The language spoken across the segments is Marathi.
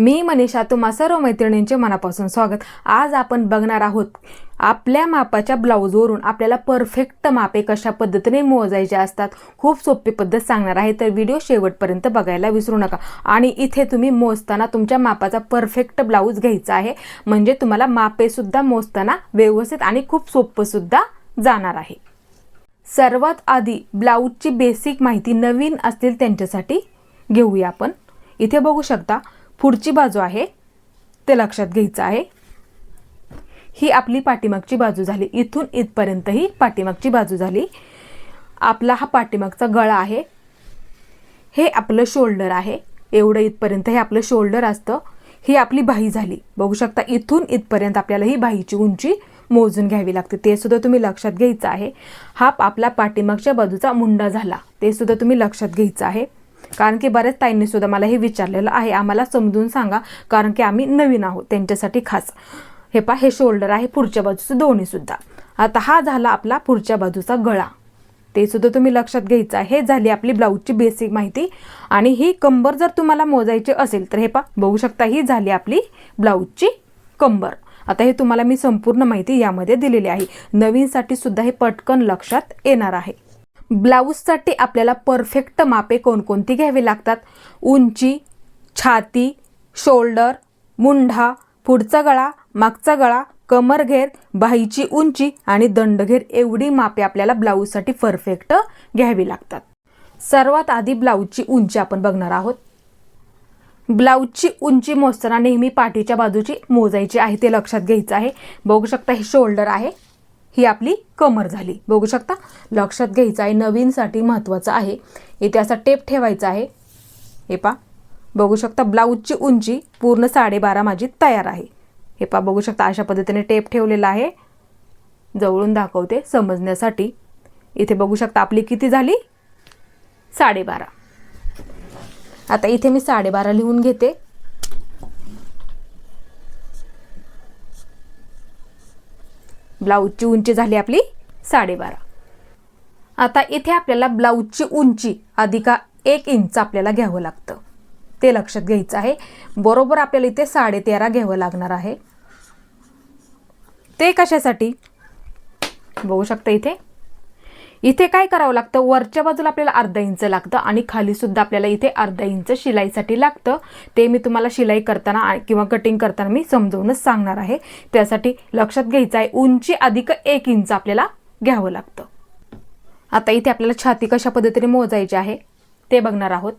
मी मनीषा तुम्हा सर्व मैत्रिणींचे मनापासून स्वागत. आज आपण बघणार आहोत आपल्या मापाच्या ब्लाऊजवरून आपल्याला परफेक्ट मापे कशा पद्धतीने मोजायचे असतात. खूप सोपी पद्धत सांगणार आहे तर व्हिडिओ शेवटपर्यंत बघायला विसरू नका. आणि इथे तुम्ही मोजताना तुमच्या मापाचा परफेक्ट ब्लाऊज घ्यायचा आहे. म्हणजे तुम्हाला मापेसुद्धा मोजताना व्यवस्थित आणि खूप सोपंसुद्धा जाणार आहे. सर्वात आधी ब्लाऊजची बेसिक माहिती नवीन असतील त्यांच्यासाठी घेऊया आपण. इथे बघू शकता पुढची बाजू आहे. ते लक्षात घ्यायचं आहे. ही आपली पाठीमागची बाजू झाली. इथून इथपर्यंत ही पाठीमागची बाजू झाली. आपला हा पाठीमागचा गळा आहे. हे आपलं शोल्डर आहे. एवढं इथपर्यंत हे आपलं शोल्डर असतं. ही आपली बाही झाली. बघू शकता इथून इथपर्यंत आपल्याला ही बाहीची उंची मोजून घ्यावी लागते. ते सुद्धा तुम्ही लक्षात घ्यायचं आहे. हा आपला पाठीमागच्या बाजूचा मुंडा झाला. ते सुद्धा तुम्ही लक्षात घ्यायचं आहे. कारण की बऱ्याच ताईंनी सुद्धा मला हे विचारलेलं आहे. आम्हाला समजून सांगा कारण की आम्ही नवीन आहोत त्यांच्यासाठी खास. हे पा हे शोल्डर आहे पुढच्या बाजूचं दोन्हीसुद्धा आता हा झाला आपला पुढच्या बाजूचा गळा. ते सुद्धा तुम्ही लक्षात घ्यायचं आहे. हे झाली आपली ब्लाऊजची बेसिक माहिती. आणि ही कंबर जर तुम्हाला मोजायची असेल तर हे पा बघू शकता ही झाली आपली ब्लाऊजची कंबर. आता हे तुम्हाला मी संपूर्ण माहिती यामध्ये दिलेली आहे. नवीनसाठी सुद्धा हे पटकन लक्षात येणार आहे. ब्लाऊजसाठी आपल्याला परफेक्ट मापे कोणकोणती घ्यावी लागतात? उंची छाती शोल्डर मुंढा पुढचा गळा मागचा गळा कमरघेर बाहीची उंची आणि दंडघेर एवढी मापे आपल्याला ब्लाऊजसाठी परफेक्ट घ्यावी लागतात. सर्वात आधी ब्लाऊजची उंची आपण बघणार आहोत. ब्लाऊजची उंची मोजताना नेहमी पाठीच्या बाजूची मोजायची आहे ते लक्षात घ्यायचं आहे. बघू शकता हे शोल्डर आहे. ही आपली कमर झाली. बघू शकता? लक्षात घ्यायचं आहे नवीनसाठी महत्त्वाचं आहे. इथे असा टेप ठेवायचा आहे. हे पा बघू शकता ब्लाऊजची उंची पूर्ण साडेबारा माझी तयार आहे. हे पा बघू शकता अशा पद्धतीने टेप ठेवलेला आहे. जवळून दाखवते समजण्यासाठी. इथे बघू शकता आपली किती झाली? साडेबारा. आता इथे मी साडेबारा लिहून घेते. ब्लाऊजची उंची झाली आपली साडेबारा. आता इथे आपल्याला ब्लाऊजची उंची अधिका एक इंच आपल्याला घ्यावं लागतं. ते लक्षात घ्यायचं आहे. बरोबर आपल्याला इथे साडेतेरा घ्यावं लागणार आहे. ते कशासाठी? बघू शकता इथे. इथे काय करावं लागतं? वरच्या बाजूला आपल्याला अर्धा इंच लागतं आणि खाली सुद्धा आपल्याला इथे अर्धा इंच शिलाईसाठी लागतं. ते मी तुम्हाला शिलाई करताना किंवा कटिंग करताना मी समजवूनच सांगणार आहे. त्यासाठी लक्षात घ्यायचं आहे उंची अधिक एक इंच आपल्याला घ्यावं लागतं. आता इथे आपल्याला छाती कशा पद्धतीने मोजायची आहे ते बघणार आहोत.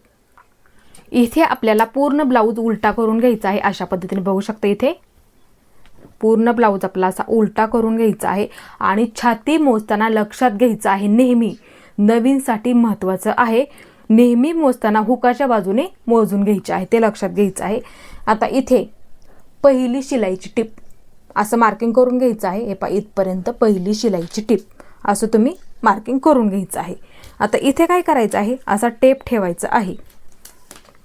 इथे आपल्याला पूर्ण ब्लाऊज उलटा करून घ्यायचा आहे अशा पद्धतीने बघू शकता इथे. पूर्ण ब्लाऊज आपला असा उलटा करून घ्यायचा आहे आणि छाती मोजताना लक्षात घ्यायचं आहे. नेहमी नवीनसाठी महत्त्वाचं आहे. नेहमी मोजताना हुकाच्या बाजूने मोजून घ्यायचे आहे. ते लक्षात घ्यायचं आहे. आता इथे पहिली शिलाईची टिप असं मार्किंग करून घ्यायचं आहे. हे पा इथपर्यंत पहिली शिलाईची टिप असं तुम्ही मार्किंग करून घ्यायचं आहे. आता इथे काय करायचं आहे? असा टेप ठेवायचा आहे.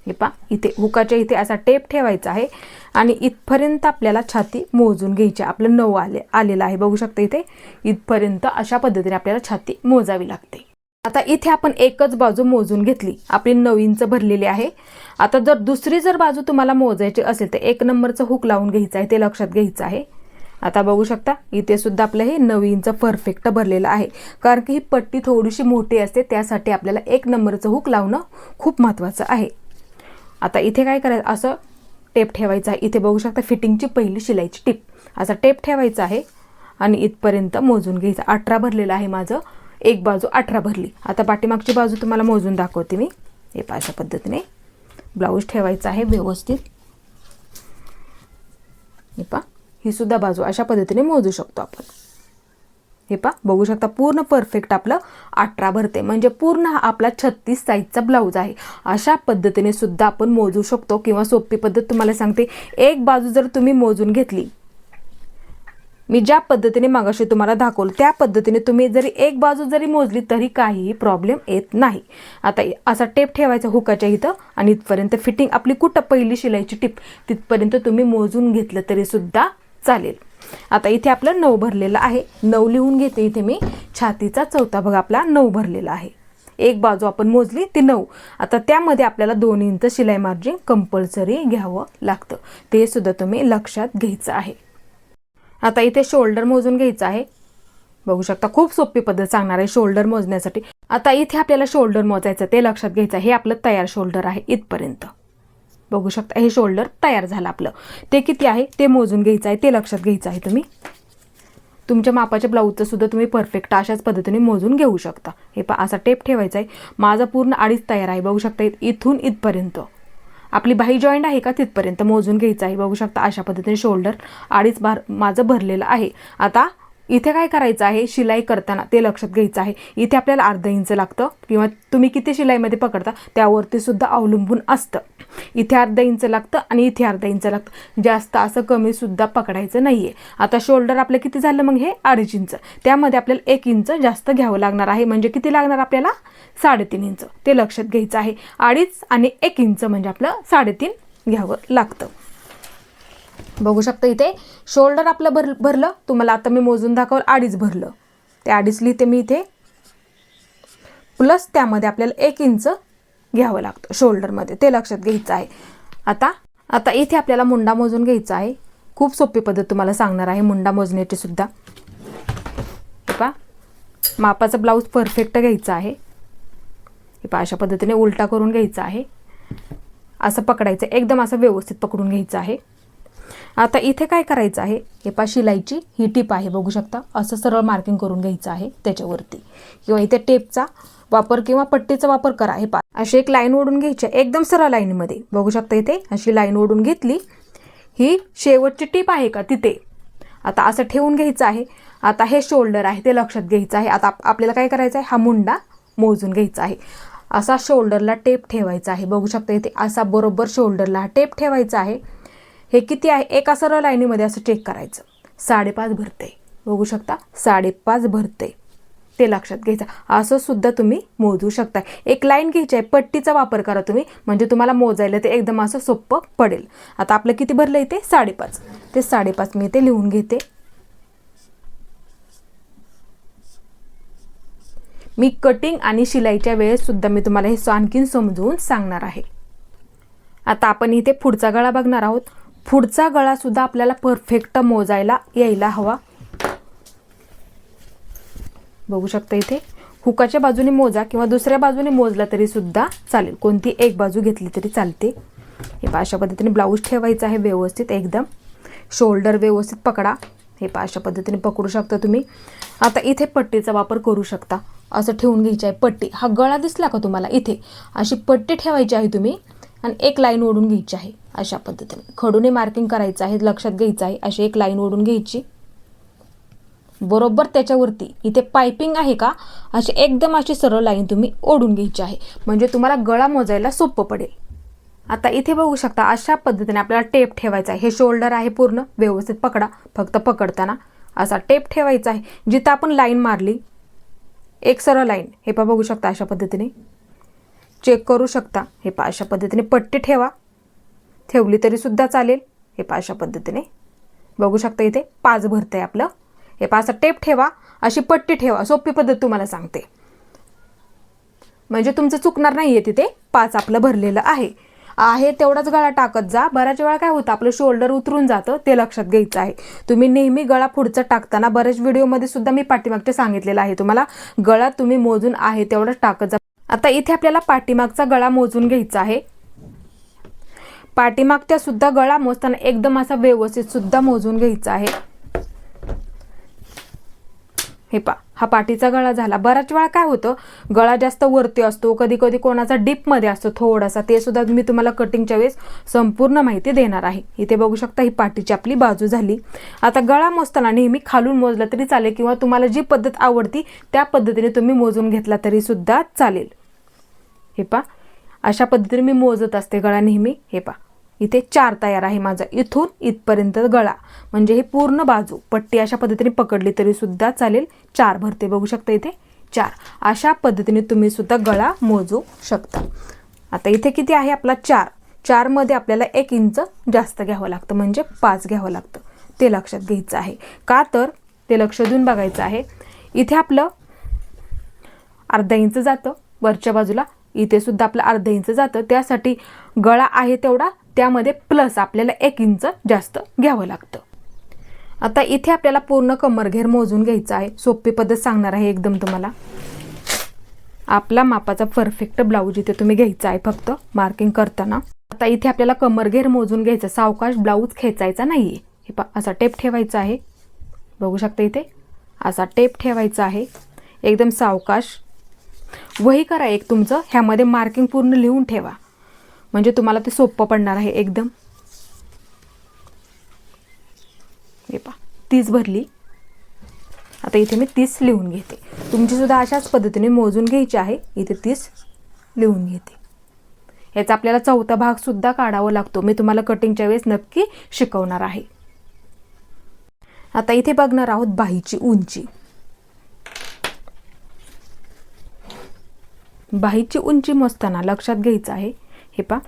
हे पा इथे हुकाच्या इथे असा टेप ठेवायचा आहे आणि इथपर्यंत आपल्याला छाती मोजून घ्यायची आहे. आपलं नऊ आले आलेलं आहे. बघू शकता इथे इथपर्यंत अशा पद्धतीने आपल्याला छाती मोजावी लागते. आता इथे आपण एकच बाजू मोजून घेतली. आपली नऊ इंच भरलेली आहे. आता जर दुसरी जर बाजू तुम्हाला मोजायची असेल तर एक नंबरचं हुक लावून घ्यायचं आहे. ते लक्षात घ्यायचं आहे. आता बघू शकता इथे सुद्धा आपलं हे नवीनचं इंच परफेक्ट भरलेलं आहे. कारण की ही पट्टी थोडीशी मोठी असते त्यासाठी आपल्याला एक नंबरचं हुक लावणं खूप महत्त्वाचं आहे. आता इथे काय करायचं? असं टेप ठेवायचं आहे. इथे बघू शकता फिटिंगची पहिली शिलाईची टिप असा टेप ठेवायचा आहे आणि इथपर्यंत मोजून घ्यायचं. अठरा भरलेलं आहे माझं. एक बाजू अठरा भरली. आता पाठीमागची बाजू तुम्हाला मोजून दाखवते मी. हे अशा पद्धतीने. ब्लाऊज ठेवायचा आहे व्यवस्थित. हे पा ही सुद्धा बाजू अशा पद्धतीने मोजू शकतो आपण. हे पा बघू शकता पूर्ण परफेक्ट आपलं अठरा भरते. म्हणजे पूर्ण हा आपला छत्तीस साईजचा ब्लाऊज आहे. अशा पद्धतीने सुद्धा आपण मोजू शकतो किंवा सोपी पद्धत तुम्हाला सांगते. एक बाजू जर तुम्ही मोजून घेतली मी ज्या पद्धतीने मागाशी तुम्हाला दाखवलं त्या पद्धतीने तुम्ही जरी एक बाजू जरी मोजली तरी काहीही प्रॉब्लेम येत नाही. आता असा टेप ठेवायचा हुकाच्या इथं आणि इथपर्यंत फिटिंग आपली कुठं पहिली शिलाईची टिप तिथपर्यंत तुम्ही मोजून घेतलं तरी सुद्धा चालेल. आता इथे आपलं नऊ भरलेलं आहे. नऊ लिहून घेते इथे मी. छातीचा चौथा भाग आपला नऊ भरलेला आहे. एक बाजू आपण मोजली ती नऊ. आता त्यामध्ये आपल्याला दोन इंच शिलाई मार्जिन कंपल्सरी घ्यावं लागतं. ते सुद्धा तुम्ही लक्षात घ्यायचं आहे. आता इथे शोल्डर मोजून घ्यायचं आहे. बघू शकता खूप सोपी पद्धत सांगणार आहे शोल्डर मोजण्यासाठी. आता इथे आपल्याला शोल्डर मोजायचं ते लक्षात घ्यायचं हे आपलं तयार शोल्डर आहे इथपर्यंत. बघू शकता. हे शोल्डर तयार झालं आपलं. ते किती आहे? ते मोजून घ्यायचं आहे. ते लक्षात घ्यायचं आहे तुम्ही. तुमच्या मापाच्या ब्लाऊजचं सुद्धा तुम्ही परफेक्ट अशाच पद्धतीने मोजून घेऊ शकता. हे पा असा टेप ठेवायचा आहे. माझा पूर्ण अडीच तयार आहे. बघू शकता इथून इथपर्यंत. आपली बाही जॉईंट आहे का? तिथपर्यंत मोजून घ्यायचं आहे. बघू शकता अशा पद्धतीने शोल्डर अडीच भार माझं भरलेलं आहे. आता इथे काय करायचं आहे? शिलाई करताना ते लक्षात घ्यायचं आहे. इथे आपल्याला अर्धा इंच लागतं किंवा तुम्ही किती शिलाईमध्ये पकडता त्यावरती सुद्धा अवलंबून असतं. इथे अर्धा इंच लागतं आणि इथे अर्धा इंच लागतं. जास्त असं कमी सुद्धा पकडायचं आहे आता शोल्डर आपलं किती झालं मग हे? अडीच इंच. त्यामध्ये आपल्याला एक इंच जास्त घ्यावं लागणार आहे. म्हणजे किती लागणार आपल्याला? साडेतीन इंच. ते लक्षात घ्यायचं आहे. अडीच आणि एक इंच म्हणजे आपलं साडेतीन घ्यावं लागतं. बघू शकता इथे. शोल्डर आपलं भर भरलं. तुम्हाला आता मी मोजून दाखवलं अडीच भरलं. ते अडीच लिहिते मी इथे. प्लस त्यामध्ये आपल्याला एक इंच घ्यावं लागतं शोल्डरमध्ये. ते लक्षात घ्यायचं आहे. आता आता इथे आपल्याला मुंडा मोजून घ्यायचा आहे. खूप सोपी पद्धत तुम्हाला सांगणार आहे मुंडा मोजण्याची सुद्धा. पा मापाचा ब्लाऊज परफेक्ट घ्यायचा आहे. पा अशा पद्धतीने उलटा करून घ्यायचा आहे. असं पकडायचं. एकदम असं व्यवस्थित पकडून घ्यायचं आहे. आता इथे काय करायचं आहे? हे पा शिलाईची ही टीप आहे बघू शकता. असं सरळ मार्किंग करून घ्यायचं आहे त्याच्यावरती. किंवा इथे टेपचा वापर किंवा पट्टीचा वापर करा. हे पा अशी एक लाईन ओढून घ्यायची आहे, एकदम सरळ लाईनमध्ये बघू शकता इथे अशी लाईन ओढून घेतली. ही शेवटची टीप आहे का? तिथे. आता असं ठेवून घ्यायचं आहे. आता हे शोल्डर आहे ते लक्षात घ्यायचं आहे. आता आपल्याला काय करायचं आहे? हा मुंडा मोजून घ्यायचा आहे. असा शोल्डरला टेप ठेवायचा आहे. बघू शकता इथे असा बरोबर शोल्डरला हा टेप ठेवायचा आहे. हे किती आहे? एका सरळ लाईनीमध्ये असं चेक करायचं. साडेपाच भरते. बघू शकता साडेपाच भरते. ते लक्षात घ्यायचं. असं सुद्धा तुम्ही मोजू शकता एक लाईन घ्यायची आहे. पट्टीचा वापर करा तुम्ही. म्हणजे तुम्हाला मोजायला ते एकदम असं सोपं पडेल. आता आपलं किती भरलं इथे साडेपाच. ते साडेपाच मी इथे लिहून घेते. मी कटिंग आणि शिलाईच्या वेळेस सुद्धा मी तुम्हाला हे आणखीन समजवून सांगणार आहे. आता आपण इथे पुढचा गळा बघणार आहोत. पुढचा गळा सुद्धा आपल्याला परफेक्ट मोजायला यायला हवा. बघू शकता इथे. हुकाच्या बाजूने मोजा किंवा दुसऱ्या बाजूने मोजला तरी सुद्धा चालेल. कोणती एक बाजू घेतली तरी चालते. हे पहा अशा पद्धतीने ब्लाऊज ठेवायचं आहे व्यवस्थित एकदम. शोल्डर व्यवस्थित पकडा. हे पहा अशा पद्धतीने पकडू शकता तुम्ही. आता इथे पट्टीचा वापर करू शकता. असं ठेवून घ्यायची आहे. पट्टी. हा गळा दिसला का तुम्हाला? इथे. अशी पट्टी ठेवायची आहे तुम्ही. आणि एक लाईन ओढून घ्यायची आहे अशा पद्धतीने. खडूने मार्किंग करायचं आहे लक्षात घ्यायचं आहे अशी एक लाईन ओढून घ्यायची. बरोबर त्याच्यावरती. इथे पायपिंग आहे का? अशी एकदम अशी सरळ लाईन तुम्ही ओढून घ्यायची आहे. म्हणजे तुम्हाला गळा मोजायला सोपं पडेल. आता इथे बघू शकता अशा पद्धतीने आपल्याला टेप ठेवायचा आहे. हे शोल्डर आहे पूर्ण. व्यवस्थित पकडा. फक्त पकडताना असा टेप ठेवायचा आहे. जिथं आपण लाईन मारली एक सरळ लाईन हे पण बघू शकता अशा पद्धतीने. चेक करू शकता. हे पा अशा पद्धतीने पट्टी ठेवा. ठेवली तरी सुद्धा चालेल. हे पा अशा पद्धतीने. बघू शकता इथे पाच भरतंय आपलं. हे पा असं टेप ठेवा. अशी पट्टी ठेवा. सोपी पद्धत तुम्हाला सांगते. म्हणजे तुमचं चुकणार नाहीये तिथे. पाच आपलं भरलेलं आहे. आहे तेवढाच गळा टाकत जा. बऱ्याच वेळा काय होतं आपलं शोल्डर उतरून जातं. ते लक्षात घ्यायचं आहे. तुम्ही नेहमी गळा पुढचा टाकताना बऱ्याच व्हिडिओमध्ये सुद्धा मी पाठीमागचे सांगितलेलं आहे तुम्हाला. गळा तुम्ही मोजून आहे तेवढंच टाकत जा. आता इथे आपल्याला पाठीमागचा गळा मोजून घ्यायचा आहे. पाठीमागच्या सुद्धा गळा मोजताना एकदम असा व्यवस्थित सुद्धा मोजून घ्यायचा आहे. हे पा हा पाठीचा गळा झाला. बऱ्याच वेळा काय होतं गळा जास्त वरती असतो कधी कधी कोणाचा डीपमध्ये असतो थोडासा ते सुद्धा मी तुम्हाला कटिंगच्या वेळेस संपूर्ण माहिती देणार आहे. इथे बघू शकता ही पाठीची आपली बाजू झाली. आता गळा मोजताना नेहमी खालून मोजला तरी चालेल किंवा तुम्हाला जी पद्धत आवडती त्या पद्धतीने तुम्ही मोजून घेतला तरी सुद्धा चालेल. हे पा अशा पद्धतीने मी मोजत असते गळा नेहमी. हे पा इथे चार तयार आहे माझा. इथून इथपर्यंत गळा. म्हणजे हे पूर्ण बाजू. पट्टी अशा पद्धतीने पकडली तरी सुद्धा चालेल. चार भरते बघू शकता इथे. चार. अशा पद्धतीने तुम्ही सुद्धा गळा मोजू शकता. आता इथे किती आहे आपला चार. चारमध्ये आपल्याला एक इंच जास्त घ्यावं लागतं. म्हणजे पाच घ्यावं लागतं. ते लक्षात घ्यायचं आहे. का तर? ते लक्ष देऊन बघायचं आहे. इथे आपलं अर्धा इंच जातं. वरच्या बाजूला इथे सुद्धा आपलं अर्धा इंच जातं. त्यासाठी गळा आहे तेवढा त्यामध्ये प्लस आपल्याला एक इंच जास्त घ्यावं लागतं. आता इथे आपल्याला पूर्ण कमरघेर मोजून घ्यायचा आहे. सोपी पद्धत सांगणार आहे एकदम तुम्हाला. आपला मापाचा परफेक्ट ब्लाऊज इथे तुम्ही घ्यायचा आहे फक्त मार्किंग करताना. आता इथे आपल्याला कमरघेर मोजून घ्यायचं सावकाश ब्लाऊज खेचायचा नाही आहे हे पा असा टेप ठेवायचा आहे. बघू शकता इथे. असा टेप ठेवायचा आहे. एकदम सावकाश. वही करा एक तुमचं. ह्यामध्ये मार्किंग पूर्ण लिहून ठेवा. म्हणजे तुम्हाला ते सोपं पडणार आहे एकदम. हे पा तीस भरली. आता इथे मी तीस लिहून घेते. तुमची सुद्धा अशाच पद्धतीने मोजून घ्यायची आहे. इथे तीस लिहून घेते. याचा आपल्याला चौथा भाग सुद्धा काढावा लागतो. मी तुम्हाला कटिंगच्या वेळेस नक्की शिकवणार आहे. आता इथे बघणार आहोत बाहीची उंची. बाहीची उंची मोजताना लक्षात घ्यायचं आहे. हे पा.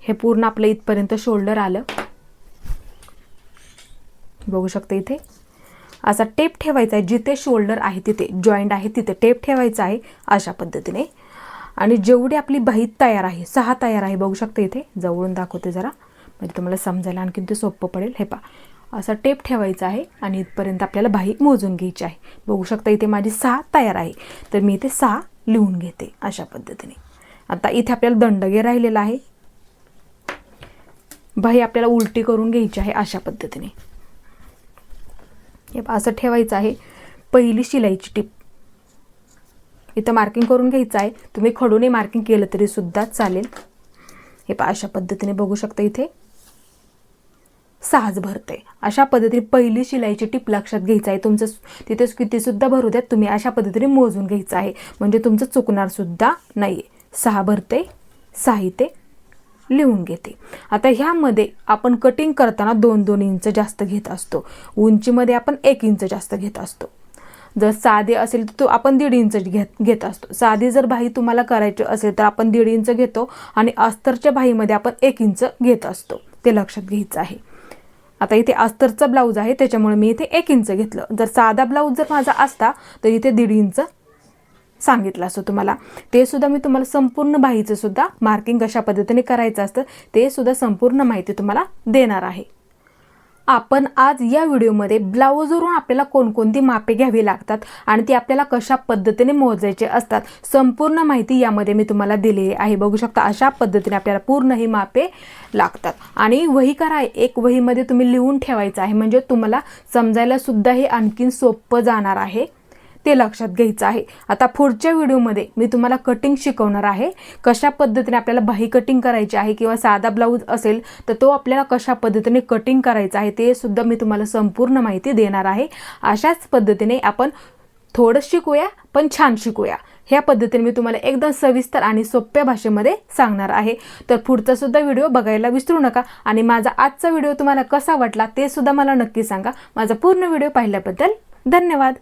हे पूर्ण आपलं इथपर्यंत शोल्डर आलं. बघू शकते इथे. असा टेप ठेवायचा आहे जिथे शोल्डर आहे तिथे जॉईंट आहे तिथे टेप ठेवायचा आहे अशा पद्धतीने. आणि जेवढी आपली बाही तयार आहे सहा तयार आहे बघू शकते इथे. जवळून दाखवते जरा. म्हणजे तुम्हाला समजायला आणखीन ते सोपं पडेल. हे पा. असा टेप ठेवायचा आहे आणि इथपर्यंत आपल्याला बाही मोजून घ्यायची आहे. बघू शकता इथे माझी सहा तयार आहे. तर मी इथे सहा लिहून घेते अशा पद्धतीने. आता इथे आपल्याला दंडगे राहिलेला आहे. बाही आपल्याला उलटी करून घ्यायची आहे अशा पद्धतीने. हे असं ठेवायचं आहे. पहिली शिलाईची टीप. इथं मार्किंग करून घ्यायचं आहे. तुम्ही खडूने मार्किंग केलं तरी सुद्धा चालेल. हे पा अशा पद्धतीने बघू शकता इथे. सहाच भरते. अशा पद्धतीने पहिली शिलाईची टीप लक्षात घ्यायचं आहे. तुमचं तिथे कितीसुद्धा भरू द्यात तुम्ही अशा पद्धतीने मोजून घ्यायचं आहे. म्हणजे तुमचं चुकणारसुद्धा नाही आहे सहा भरते साहित्य लिहून घेते. आता ह्यामध्ये आपण कटिंग करताना दोन दोन इंच जास्त घेत असतो. उंचीमध्ये आपण एक इंच जास्त घेत असतो. जर साधे असेल तर तो आपण दीड इंच घेत घेत असतो. साधी जर बाही तुम्हाला करायची असेल तर आपण दीड इंच घेतो आणि अस्तरच्या बाहीमध्ये आपण एक इंच घेत असतो. ते लक्षात घ्यायचं आहे. आता इथे अस्तरचा ब्लाऊज आहे त्याच्यामुळे मी इथे एक इंच घेतलं. जर साधा ब्लाऊज जर माझा असता तर इथे दीड इंच सांगितलं असतो तुम्हाला. ते सुद्धा मी तुम्हाला संपूर्ण बाहीचं सुद्धा मार्किंग कशा पद्धतीने करायचं असतं ते सुद्धा संपूर्ण माहिती तुम्हाला देणार आहे. आपण आज या व्हिडिओमध्ये ब्लाऊजवरून आपल्याला कोणकोणती मापे घ्यावी लागतात आणि ती आपल्याला कशा पद्धतीने मोजायचे असतात संपूर्ण माहिती यामध्ये मी तुम्हाला दिलेली आहे. बघू शकता अशा पद्धतीने आपल्याला पूर्ण ही मापे लागतात. आणि वही करा एक वहीमध्ये तुम्ही लिहून ठेवायचं आहे. म्हणजे तुम्हाला समजायला सुद्धा हे आणखीन सोपं जाणार आहे. ते लक्षात घ्यायचं आहे. आता पुढच्या व्हिडिओमध्ये मी तुम्हाला कटिंग शिकवणार आहे. कशा पद्धतीने आपल्याला बाही कटिंग करायची आहे किंवा साधा ब्लाऊज असेल तर तो आपल्याला कशा पद्धतीने कटिंग करायचा आहे ते सुद्धा मी तुम्हाला संपूर्ण माहिती देणार आहे. अशाच पद्धतीने आपण थोडं शिकूया पण छान शिकूया. ह्या पद्धतीने मी तुम्हाला एकदम सविस्तर आणि सोप्या भाषेमध्ये सांगणार आहे. तर पुढचा सुद्धा व्हिडिओ बघायला विसरू नका आणि माझा आजचा व्हिडिओ तुम्हाला कसा वाटला ते सुद्धा मला नक्की सांगा. माझा पूर्ण व्हिडिओ पाहिल्याबद्दल धन्यवाद.